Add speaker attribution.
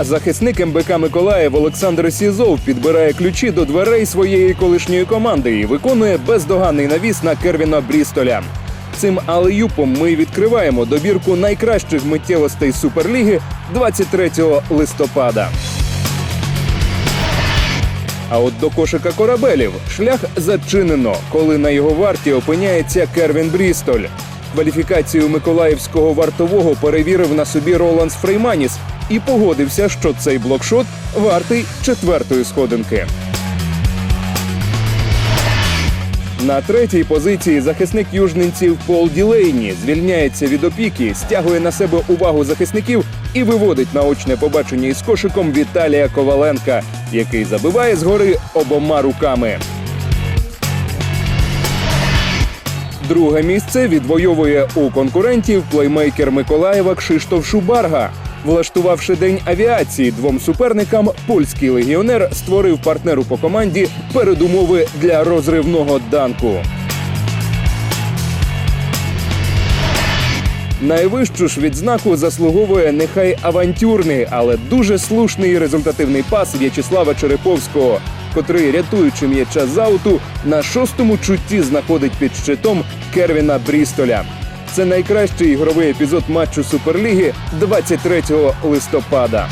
Speaker 1: захисник МБК Миколаїв Олександр Сізов підбирає ключі до дверей своєї колишньої команди і виконує бездоганний навіс на Кервіна Брістоля. Цим алеюпом ми відкриваємо добірку найкращих миттєвостей Суперліги 23 листопада. А от до кошика корабелів шлях зачинено, коли на його варті опиняється Кервін Брістоль. Кваліфікацію миколаївського вартового перевірив на собі Роланс Фрейманіс і погодився, що цей блокшот вартий четвертої сходинки. На третій позиції захисник южненців Пол Ділейні звільняється від опіки, стягує на себе увагу захисників і виводить на очне побачення із кошиком Віталія Коваленка, який забиває згори обома руками. Друге місце відвоює у конкурентів плеймейкер Миколаєва Кшиштоф Шубарга. Влаштувавши день авіації двом суперникам, польський легіонер створив партнеру по команді передумови для розривного данку. Найвищу ж відзнаку заслуговує нехай авантюрний, але дуже слушний і результативний пас В'ячеслава Череповського, котрий, рятуючи м'яча з ауту, на шостому чутті знаходить під щитом Кервіна Брістоля. Це найкращий ігровий епізод матчу Суперліги 23 листопада.